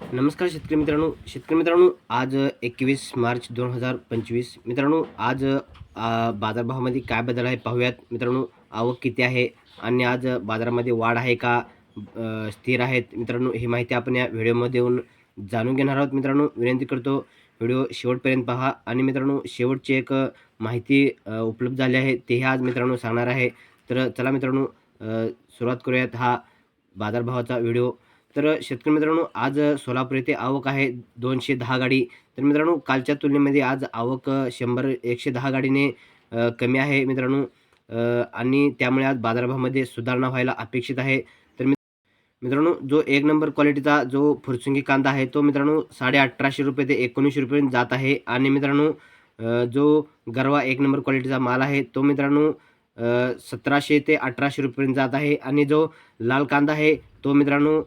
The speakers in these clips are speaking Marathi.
नमस्कार शेतकरी मित्रांनो. शेतकरी मित्रांनो आज एकवीस मार्च दोन हजार पंचवीस. मित्रांनो आज बाजारभावामध्ये काय बदल आहे पाहूयात. मित्रांनो आवक किती आहे आणि आज बाजारामध्ये वाढ आहे का स्थिर आहेत? मित्रांनो ही माहिती आपण या व्हिडिओमध्ये येऊन जाणून घेणार आहोत. मित्रांनो विनंती करतो व्हिडिओ शेवटपर्यंत पहा. आणि मित्रांनो शेवटची एक माहिती उपलब्ध झाली आहे तेही आज मित्रांनो सांगणार आहे. तर चला मित्रांनो सुरुवात करूयात हा बाजारभावाचा व्हिडिओ. तर शेतकरी मित्रांनो आज सोलापूर येथे आवक आहे दोनशे दहा गाडी. तर मित्रांनो कालच्या तुलनेमध्ये आज आवक शंभर एकशे दहा गाडीने कमी आहे मित्रांनो. आणि त्यामुळे आज बाजारभावामध्ये सुधारणा व्हायला अपेक्षित आहे. तर मित- मित्रांनो जो एक नंबर क्वालिटीचा जो फुरसुंगी कांदा आहे तो मित्रांनो साडे अठराशे रुपये ते एकोणीसशे रुपये जात आहे. आणि मित्रांनो जो गरवा एक नंबर क्वालिटीचा माल आहे तो मित्रांनो सतराशे ते अठराशे रुपयेपर्यंत जात आहे. आणि जो लाल कांदा आहे तो मित्रांनो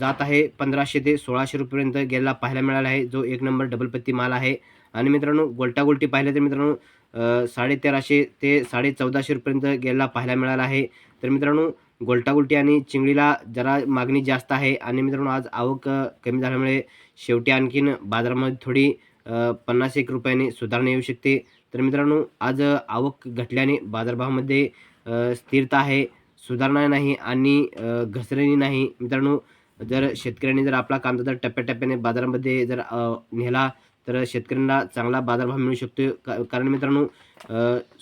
जात आहे पंधराशे ते सोळाशे रुपयेपर्यंत गेलेला पाहायला मिळाला आहे. जो एक नंबर डबल पत्ती माल आहे. आणि मित्रांनो गोलटागोलटी पाहिलं तर मित्रांनो साडे तेराशे ते साडे चौदाशे रुपयेपर्यंत गेलेला पाहायला मिळाला आहे. तर मित्रांनो गोलटागोलटी आणि चिंगडीला जरा मागणी जास्त आहे. आणि मित्रांनो आज आवक कमी झाल्यामुळे शेवटी आणखीन बाजारामध्ये थोडी पन्नास एक रुपयाने सुधारणा येऊ शकते. तर मित्रांनो आज आवक घटल्याने बाजारभावामध्ये स्थिरता आहे. सुधारणा नाही आणि घसरणी नाही. मित्रांनो जर शेतकऱ्यांनी जर आपला कांदा जर टप्प्याटप्प्याने बाजारामध्ये जर नेला तर शेतकऱ्यांना चांगला बाजारभाव मिळू शकतो का कारण मित्रांनो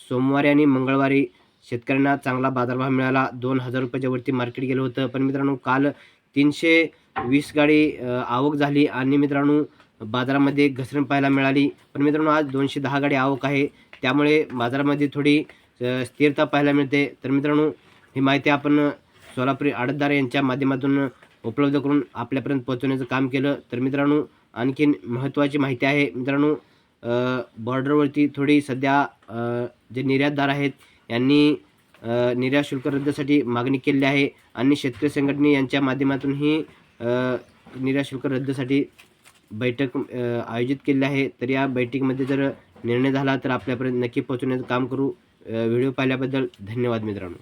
सोमवारी आणि मंगळवारी शेतकऱ्यांना चांगला बाजारभाव मिळाला. दोन हजार रुपयाच्या वरती मार्केट गेलं होतं. पण मित्रांनो काल तीनशे वीस गाडी आवक झाली आणि मित्रांनो बाजारामध्ये घसरण पाहायला मिळाली. पण मित्रांनो आज दोनशे दहा गाडी आवक आहे. त्यामुळे बाजारामध्ये थोडी स्थिरता पाहायला मिळते. तर मित्रांनो ही माहिती आपण सोलापुरी आडतदार यांच्या माध्यमातून उपलब्ध करून आपल्यापर्यंत पोहोचवण्याचं काम केलं. तर मित्रांनो आणखीन महत्त्वाची माहिती आहे मित्रांनो बॉर्डरवरती थोडी सध्या जे निर्यातदार आहेत यांनी निर्यात शुल्क रद्दसाठी मागणी केलेली आहे आणि शेतकरी संघटने यांच्या माध्यमातूनही निर्यात शुल्क रद्दसाठी बैठक आयोजित केलेली आहे. तर या बैठकीमध्ये जर निर्णय झाला तर आपल्यापर्यंत नक्की पोहोचवण्याचं काम करू व्हिडिओ पाहिल्याबद्दल धन्यवाद मित्रांनो.